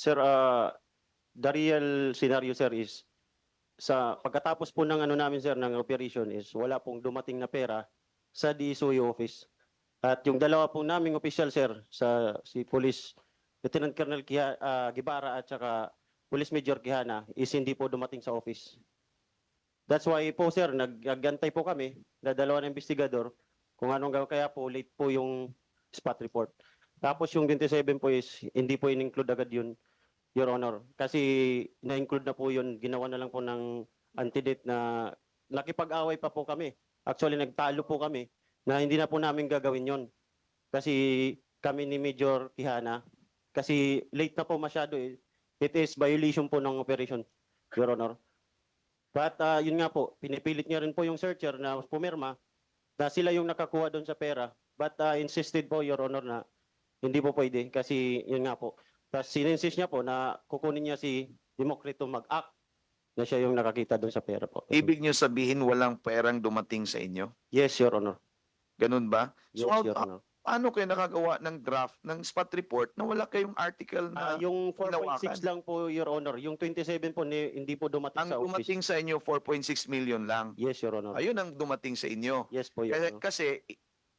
Sir, uh, the real scenario, sir, is sa pagkatapos po ng ano namin, sir, ng operation is wala pong dumating na pera sa DSOE office. At yung dalawa po naming official, sir, sa si Police Lieutenant Colonel Kiha, ah, Gibara at saka Police Major Kihana is hindi po dumating sa office. That's why po, sir, nag- naggantay po kami na dalawa na investigador kung anong gawin kaya po late po yung spot report. Tapos yung 27 po is hindi po in-include agad yun, Your Honor. Kasi na-include na po yun, ginawa na lang po ng antidate na nakipag-away pa po kami. Actually, nagtalo po kami na hindi na po namin gagawin yon Kasi kami ni Major Kihana, kasi late na po masyado eh. It is violation po ng operation, Your Honor. But ah, yun nga po, pinipilit niya rin po yung searcher na pumirma na sila yung nakakuha doon sa pera. But ah, insisted po, Your Honor, na hindi po pwede kasi yun nga po. Tapos sininsist niya po na kukunin niya si Demokrito mag-act na siya yung nakakita doon sa pera po. Ibig nyo sabihin walang perang dumating sa inyo? Yes, Your Honor. Ganun ba? Yes, So, Your Honor. Paano kayo nakagawa ng draft ng spot report na wala kayong article na yung 4.6 hinawakan. lang po, Your Honor. Yung 27 po, ni, hindi po dumating ang sa office. dumating sa inyo 4.6 million lang? Yes, Your Honor. Ayun ang dumating sa inyo. Yes po, Your Kasi, Honor. kasi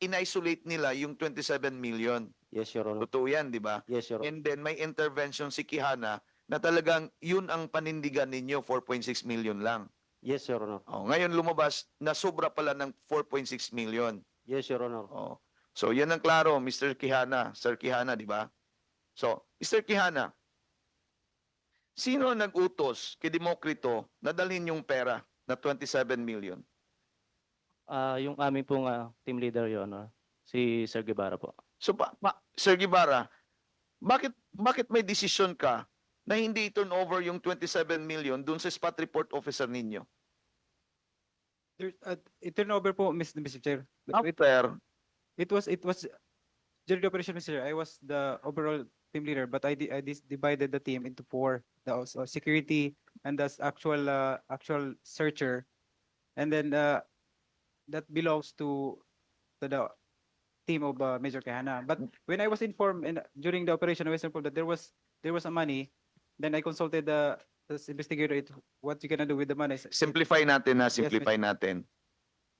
in-isolate nila yung 27 million. Yes, Your Honor. Totoo yan, di ba? Yes, Your Honor. And then may intervention si Kihana na talagang yun ang panindigan ninyo, 4.6 million lang. Yes, Your Honor. Oh, ngayon lumabas na sobra pala ng 4.6 million. Yes, Your Honor. Oh. So yan ang klaro, Mr. Kihana, Sir Kihana, di ba? So, Mr. Kihana, sino nag-utos kay Demokrito na dalhin yung pera na 27 million? Ah, yung aming pong ah, team leader, Your Honor, si Sir Guevara po. So, pa, pa- Sir Gibara, bakit, bakit may decision ka na hindi turn over yung 27 million dun sa spot report officer ninyo? There, uh, it turnover po, Mr. Mr. Chair. It, After, it was, it was, during the operation, Mr. Chair, I was the overall team leader, but I, di- I dis- divided the team into four. The uh, security and the s- actual, uh, actual searcher. And then, uh, that belongs to, to the team of uh, Major Kahana. But when I was informed and during the operation, I was informed that there was, there was a money. Then I consulted the, the investigator, it- what you gonna do with the money? simplify natin na, Yes, simplify natin.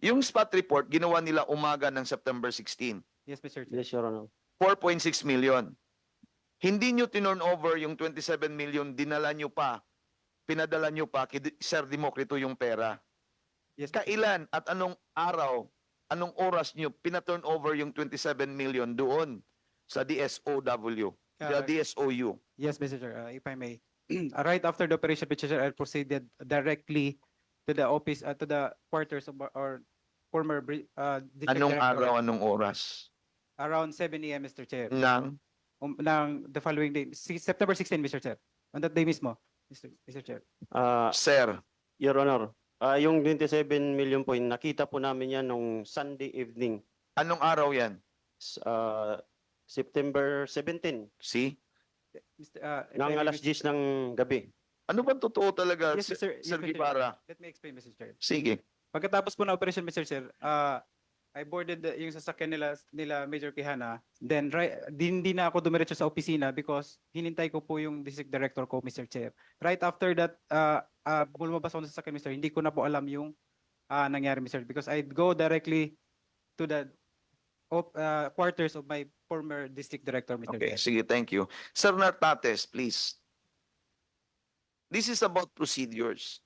Yung spot report, ginawa nila umaga ng September 16. Yes, Mr. Chair. Yes, Your Honor. 4.6 million. Hindi nyo tinurn over yung 27 million, dinala nyo pa, pinadala nyo pa kay Sir Demokrito yung pera. Yes. Kailan at anong araw, anong oras nyo pinaturn over yung 27 million doon sa DSOW, the DSOU? Yes, Mr. Chair, uh, if I may. Uh, Right after the operation, Mr. Chair, I proceeded directly to the office, uh, to the quarters of our- our former bri- uh, district Anong director. araw, anong oras? Around 7 AM, Mr. Chair. Nang Um, ng the following day, si- September 16, Mr. Chair. On that day mismo, Mr. Mr. Chair. Ah, Sir, Your Honor, ah, yung 27 million po, nakita po namin yan nung Sunday evening, anong araw yan? s- ah, September 17, See? Mr. uh, if I ng may, alas Mr. 10 ng gabi. Ano ba totoo talaga, Yes, Sir, Mr. Yes, Sir Mr. Chair. Guevara? Let me explain, Mr. Chair. Sige. Pagkatapos po na operation, Mr. Chair, uh, I boarded the, yung sasakyan nila, nila Major Kihana. Then, right, di, hindi na ako dumiretso sa opisina because hinintay ko po yung district director ko, Mr. Chair. Right after that, uh, uh, lumabas ako sa sasakyan, Mr. Hindi ko na po alam yung uh, nangyari, Mr. Because I'd go directly to the op, uh, quarters of my former district director, Mr. Okay, Chair. sige, thank you. Sir Nartates, please. This is about procedures.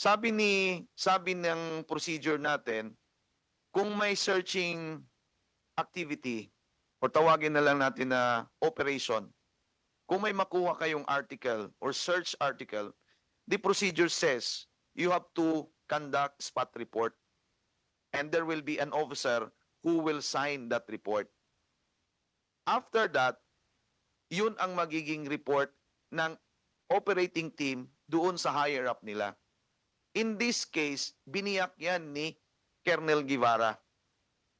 Sabi ni sabi ng procedure natin, kung may searching activity or tawagin na lang natin na operation, kung may makuha kayong article or search article, the procedure says you have to conduct spot report and there will be an officer who will sign that report. After that, yun ang magiging report ng operating team doon sa higher up nila. In this case, biniyak yan ni Colonel Guevara.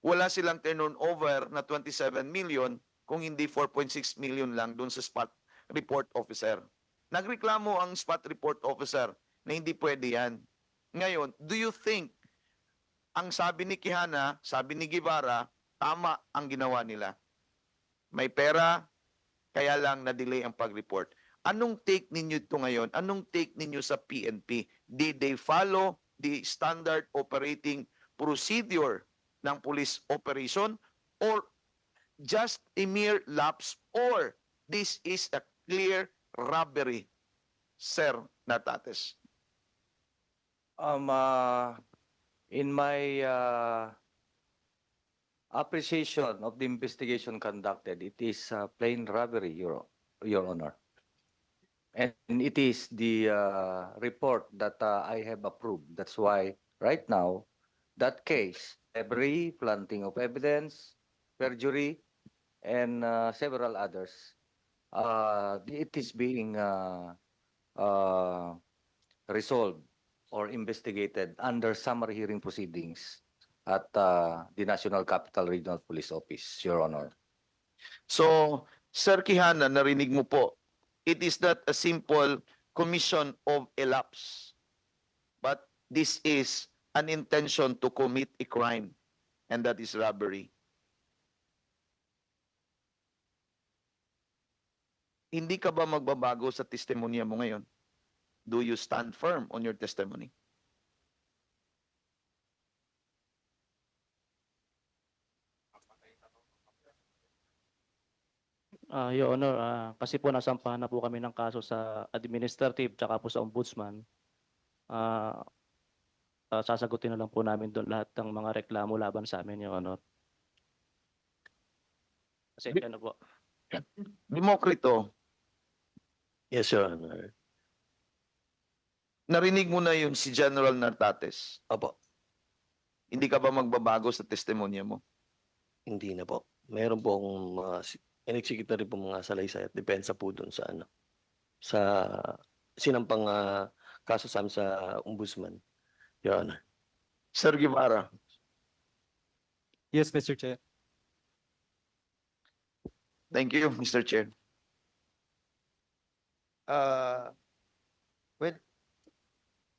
Wala silang turn over na 27 million kung hindi 4.6 million lang doon sa spot report officer. Nagreklamo ang spot report officer na hindi pwede yan. Ngayon, do you think ang sabi ni Kihana, sabi ni Guevara, tama ang ginawa nila? May pera, Kaya lang na-delay ang pag-report. Anong take ninyo ito ngayon? Anong take ninyo sa PNP? Did they follow the standard operating procedure ng police operation or just a mere lapse or this is a clear robbery, Sir Natates? Um, uh, in my uh, appreciation of the investigation conducted, it is uh, plain robbery, Your, Your Honor. And it is the uh, report that uh, I have approved. That's why right now, that case, every planting of evidence, perjury, and uh, several others, uh, it is being uh, uh, resolved or investigated under summary hearing proceedings at uh, the National Capital Regional Police Office, Your Honor. So, Sir Kihana, narinig mo po, it is not a simple commission of a lapse, but this is an intention to commit a crime, and that is robbery. Hindi ka ba magbabago sa testimonya mo ngayon? Do you stand firm on your testimony? Ah, Your Honor, ah, kasi po nasampahan na po kami ng kaso sa administrative tsaka po sa ombudsman. Ah, ah, sasagutin na lang po namin doon lahat ng mga reklamo laban sa amin, Your Honor. Kasi Bi- ano po. Demokrito, Yes, Your Honor. narinig mo na yun si General Nartates. Opo, Hindi ka ba magbabago sa testimonya mo? hindi na po. Meron po akong mga in-execute na rin po mga salaysay at depensa po dun sa ano, sa sinampang ah, kaso sa amin sa ombudsman. Your Honor. Sir Guevara, Yes, Mr. Chair. thank you, Mr. Chair. Uh, well,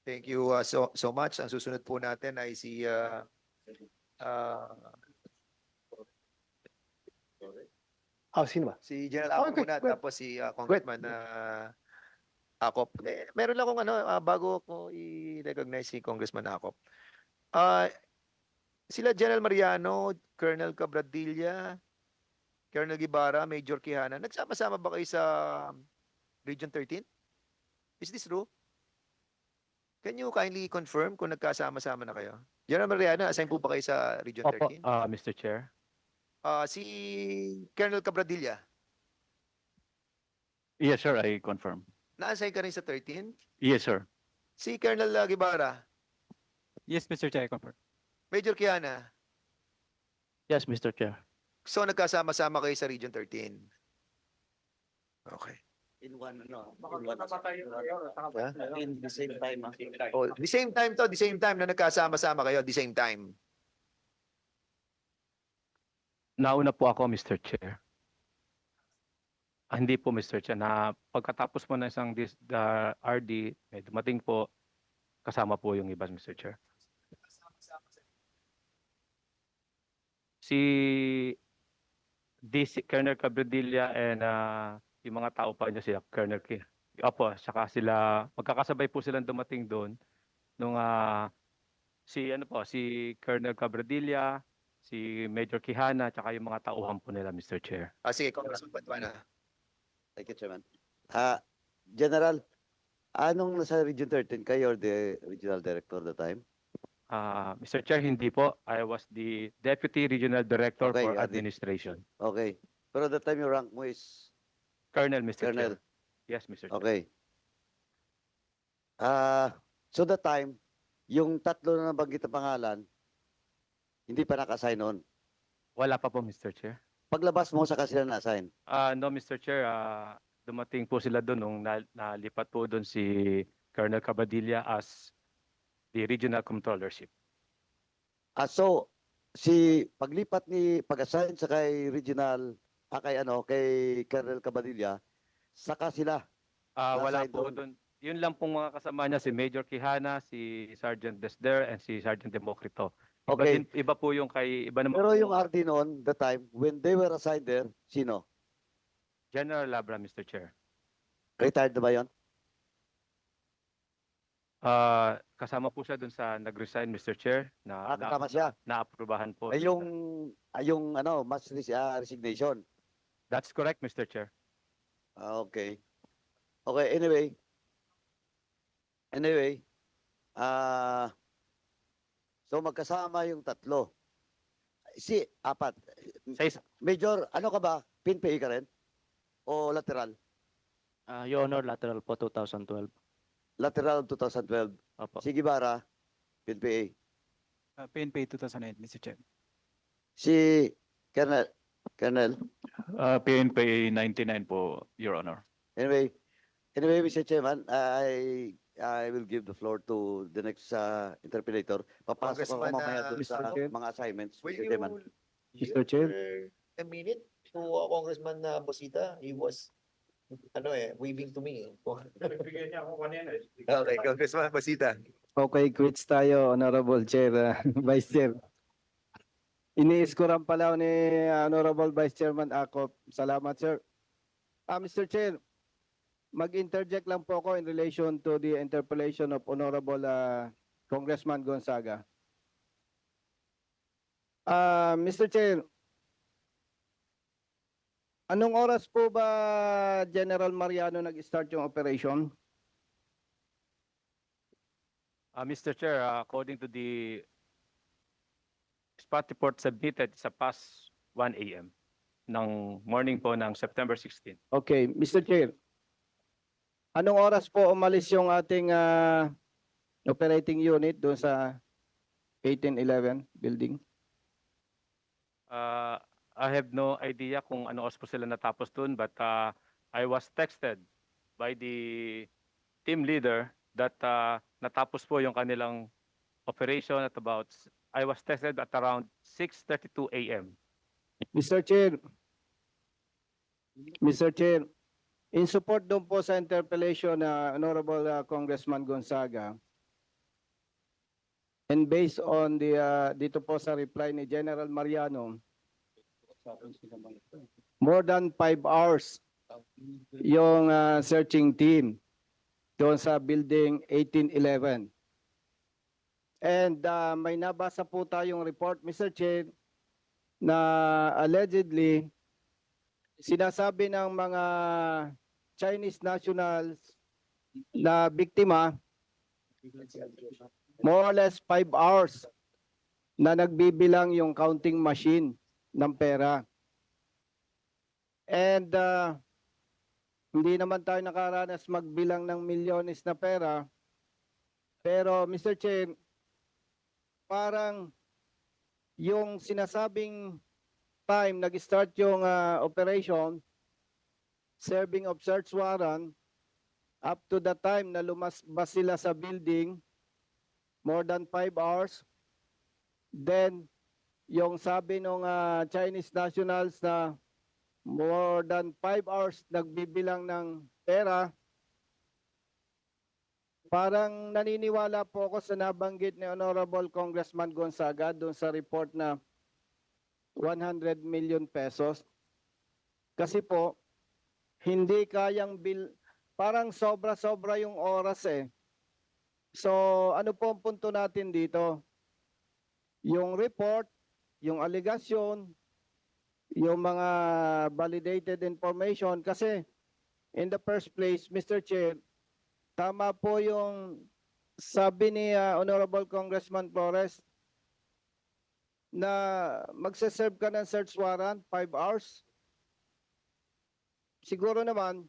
thank you uh, so so much. Ang susunod po natin ay si uh, uh, Oh, sino ba? si General Ako Okay, muna tapos si uh, Congressman uh, Akop. Eh, meron lang akong ano ah, bago ko i-recognize si Congressman Akop. Uh, sila General Mariano, Colonel Cabradilla, Colonel Guevara, Major Quijana, nagsama-sama ba kayo sa Region 13? Is this true? Can you kindly confirm kung nagkasama-sama na kayo? General Mariano, assign po ba kayo sa Region Opo, 13? ah, Mr. Chair. Ah, si Colonel Cabradilla, Yes, sir, I confirm. Na-assign ka rin sa 13? Yes, sir. Si Colonel uh, Guevara, Yes, Mr. Chair, I confirm. Major Kiana, Yes, Mr. Chair. so nagkasama-sama kayo sa Region 13? Okay. In one, no? Yeah? In the same time. Oh, the same time to, the same time na nagkasama-sama kayo, the same time. Nauna po ako, Mr. Chair. Ah, hindi po, Mr. Chair, na pagkatapos mo na isang dis, the RD, may dumating po, kasama po yung iba, Mr. Chair. Si DC, Colonel Cabradilla and ah, yung mga tao pa niya sila, Colonel Ki. Opo, saka sila, magkakasabay po silang dumating doon nung ah, si ano po, si Colonel Cabradilla, si Major Kihana, tsaka yung mga tauhan po nila, Mr. Chair. Ah, sige, Congressman Paduana. Thank you, Chairman. Ah, General, anong nasa Region 13 kayo or the regional director at the time? Ah, Mr. Chair, hindi po. I was the Deputy Regional Director Okay, for Administration. Okay. Pero at the time yung rank mo is Colonel, Mr. Colonel. Chair. Yes, Mr. Chair. Okay. Ah, so the time, yung tatlo na nabanggit na pangalan, hindi pa naka-assign noon. Wala pa po, Mr. Chair. Paglabas mo, saka sila na-assign. Ah, no, Mr. Chair. ah, dumating po sila doon nung na, nalipat po doon si Colonel Cabadilla as the Regional Controllership. Ah, so, si paglipat ni pag-assign sa kay regional, ah, kay ano, kay Colonel Cabadilla, saka sila. Ah, wala Nasa po doon. doon. Yun lang pong mga kasama niya, si Major Kihana, si Sergeant Desder, and si Sergeant Democrito. Iba, Okay. din, iba po yung kay, iba naman Pero po- yung RD noon, the time, when they were assigned there, sino? General Labra, Mr. Chair. Retired na ba yun? Ah, kasama po siya dun sa nag-resign, Mr. Chair, na, Ah, kasama siya. naaprubahan po. Ay, yung, ay, yung ano, mass res- ah, resignation. That's correct, Mr. Chair. Ah, okay. Okay, anyway. Anyway, ah so magkasama yung tatlo. Si, apat. Sa isa- Major, ano ka ba? PNPA ka rin? O lateral? Ah, Your Honor, lateral po 2012. Lateral 2012. Opo. Si Gibara, PNPA. Uh, PNP 2008, Mr. Chair. Si Colonel, Colonel. Uh, PNPA 99 po, Your Honor. Anyway, anyway, Mr. Chairman, I I will give the floor to the next uh, interpolator. Papasok ako Congressman, mamaya uh, dun sa Mr. Chair? mga assignments, Will Mr. Chairman. you Mr. Chair? a minute to uh, Congressman uh, Bosita? He was, ano eh, waving to me. Okay, Congressman Bosita. Okay, quits tayo, Honorable Chair, uh, Vice Chair. Ini-scorean pala ni uh, Honorable Vice Chairman Akop. Salamat, sir. Ah, Mr. Chair, mag-interject lang po ako in relation to the interpellation of Honorable uh, Congressman Gonzaga. Ah, Mr. Chair, anong oras po ba General Mariano nag-start yung operation? Uh, Mr. Chair, uh, according to the spot report submitted sa past 1 a.m. ng morning po ng September 16. Okay, Mr. Chair. Anong oras po umalis yung ating ah, operating unit doon sa 1811 building? Uh, I have no idea kung ano oras po sila natapos dun, but uh, I was texted by the team leader that uh, natapos po yung kanilang operation at about, I was texted at around 6.32 a.m. Mr. Chair. Mr. Chair, in support doon po sa interpellation na Honorable ah, Congressman Gonzaga, and based on the, ah, dito po sa reply ni General Mariano, more than five hours yung ah, searching team doon sa building 1811. And ah, may nabasa po tayong report, Mr. Chair, na allegedly sinasabi ng mga Chinese nationals na biktima more or less five hours na nagbibilang yung counting machine ng pera. And uh, hindi naman tayo nakaranas magbilang ng milyones na pera. Pero Mr. Chair, parang yung sinasabing time nag-start yung ah, operation, serving of search warrant, up to the time na lumasbas sila sa building, more than five hours, then yung sabi ng Chinese nationals na more than five hours nagbibilang ng pera, parang naniniwala po ako sa nabanggit ni Honorable Congressman Gonzaga doon sa report na 100 million pesos. Kasi po, hindi kayang bill, parang sobra-sobra yung oras eh. So, ano po ang punto natin dito? Yung report, yung allegation, yung mga validated information kasi in the first place, Mr. Chair, tama po yung sabi ni ah, Honorable Congressman Flores na magsaserve ka ng search warrant, 5 hours. Siguro naman,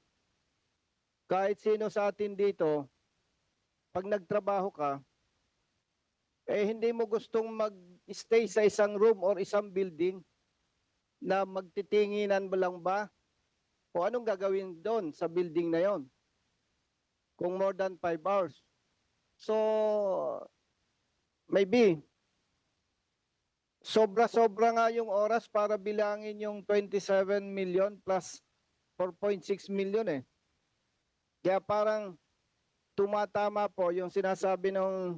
kahit sino sa atin dito, pag nagtrabaho ka, eh hindi mo gustong mag-stay sa isang room or isang building na magtitinginan mo lang ba? O anong gagawin doon sa building na yon? Kung more than 5 hours. So, maybe, sobra-sobra nga yung oras para bilangin yung 27 million plus 4.6 million eh. Kaya parang tumatama po yung sinasabi ng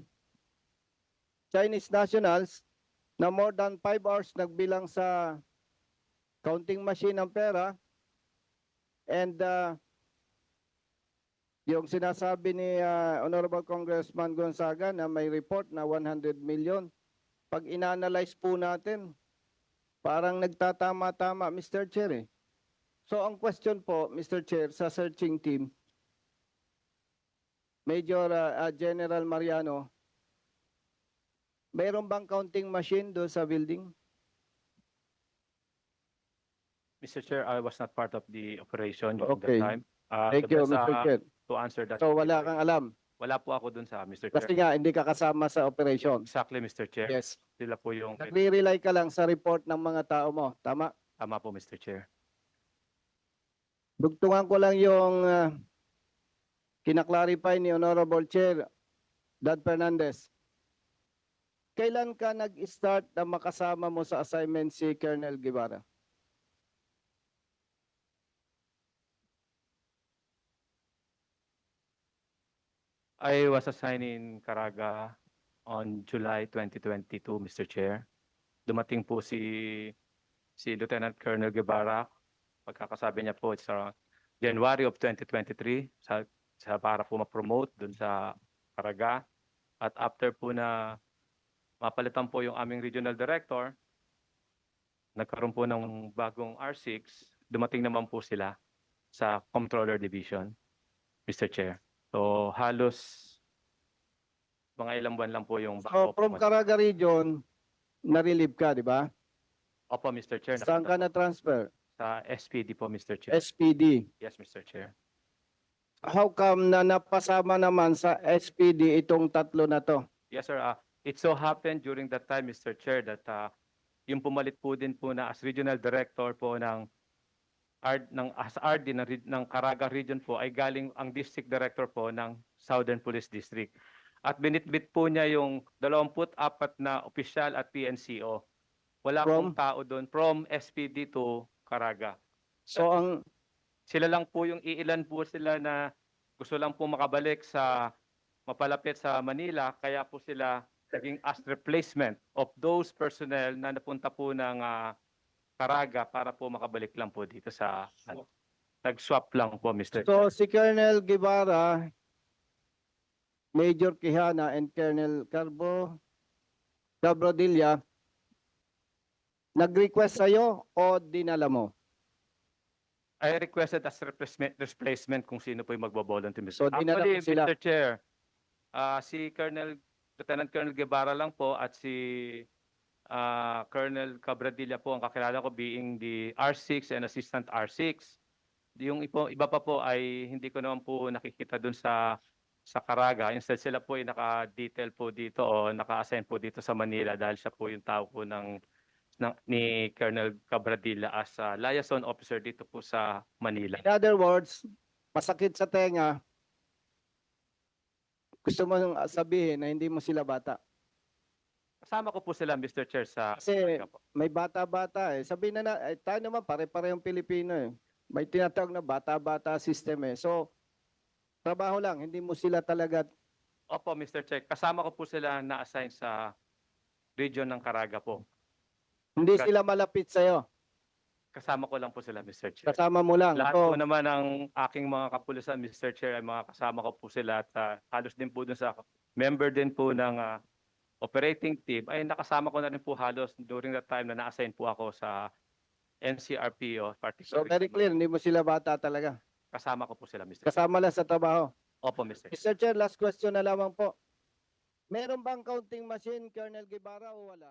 Chinese nationals na more than 5 hours nagbilang sa counting machine ng pera And uh, yung sinasabi ni uh, Honorable Congressman Gonzaga na may report na 100 million, pag inanalyze po natin, parang nagtatama-tama, Mr. Chair eh. So ang question po, Mr. Chair, sa searching team, Major uh, uh, General Mariano, mayroon bang counting machine doon sa building? Mr. Chair, I was not part of the operation Okay. that time. Uh, Thank you, best, Mr. uh, Chair. To answer that. So wala kang alam. Wala po ako dun sa Mr. Kasi Chair. nga, hindi ka kasama sa operation. Exactly, Mr. Chair. Yes. Sila po yung Nagre-rely ka lang sa report ng mga tao mo. Tama? tama po, Mr. Chair. Dugtungan ko lang yung uh, kinaklarify ni Honorable Chair Dad Fernandez. Kailan ka nag-start na makasama mo sa assignment si Colonel Guevara? I was assigned in Caraga on July 2022, Mr. Chair. Dumating po si si Lieutenant Colonel Guevara. Pagkakasabi niya po, it's around January of 2023 sa, sa para po ma-promote dun sa Caraga. At after po na mapalitan po yung aming regional director, nagkaroon po ng bagong R6, dumating naman po sila sa Comptroller Division, Mr. Chair. So halos mga ilang buwan lang po yung So bago from. Caraga Region, na-relieve ka, di ba? Opo, Mr. Chair. Saan ka na-transfer? Sa SPD po, Mr. Chair. SPD. Yes, Mr. Chair. How come na napasama naman sa SPD itong tatlo na to? Yes, sir. Uh, it so happened during that time, Mr. Chair, that uh, yung pumalit po din po na as regional director po ng RD, ng as RD ng, ng Caraga region po ay galing ang district director po ng Southern Police District. At binitbit po niya yung 24 na opisyal at PNCO. Wala pong From? tao doon from SPD to Caraga. So ang Sila lang po yung iilan po sila na gusto lang po makabalik sa mapalapit sa Manila kaya po sila naging as replacement of those personnel na napunta po ng ah, Caraga para po makabalik lang po dito sa ano, nag-swap lang po Mr. So si Colonel Guevara, Major Quijana and Colonel Carbo Cabrodilla nag-request sa'yo o dinala mo? I requested as replacement, replacement kung sino po yung magbo-volunteer. So, dinala Actually, mo sila? Mr. Chair, ah, si Colonel, Lieutenant Colonel Guevara lang po at si ah, Colonel Cabradilla po ang kakilala ko being the R6 and Assistant R6. Yung ipo, iba pa po ay hindi ko naman po nakikita dun sa sa Caraga. Instead sila po ay naka-detail po dito o naka-assign po dito sa Manila dahil siya po yung tao po ng, ng ni Colonel Cabradilla as a liaison officer dito po sa Manila. In other words, masakit sa tenga, gusto mo sabihin na hindi mo sila bata. Kasama ko po sila, Mr. Chair, sa Kasi may bata-bata eh. Sabihin na, na eh, tayo naman pare-parehong Pilipino eh. May tinatawag na bata-bata system eh. So, trabaho lang, hindi mo sila talaga Opo, Mr. Chair. Kasama ko po sila na-assign sa region ng Caraga po. Hindi sila malapit sa'yo. Kasama ko lang po sila, Mr. Chair. Kasama mo lang. Lahat So, po naman ng aking mga kapulisan, Mr. Chair, ay mga kasama ko po sila at ah, halos din po dun sa member din po ng ah, operating team ay nakasama ko na rin po halos during that time na na-assign po ako sa NCRPO. so very clear, hindi mo sila bata talaga. Kasama ko po sila, Mr. Kasama lang sa trabaho. Opo, Mr. Mr. Chair, last question na lamang po. Meron bang counting machine, Colonel Guevara, o wala?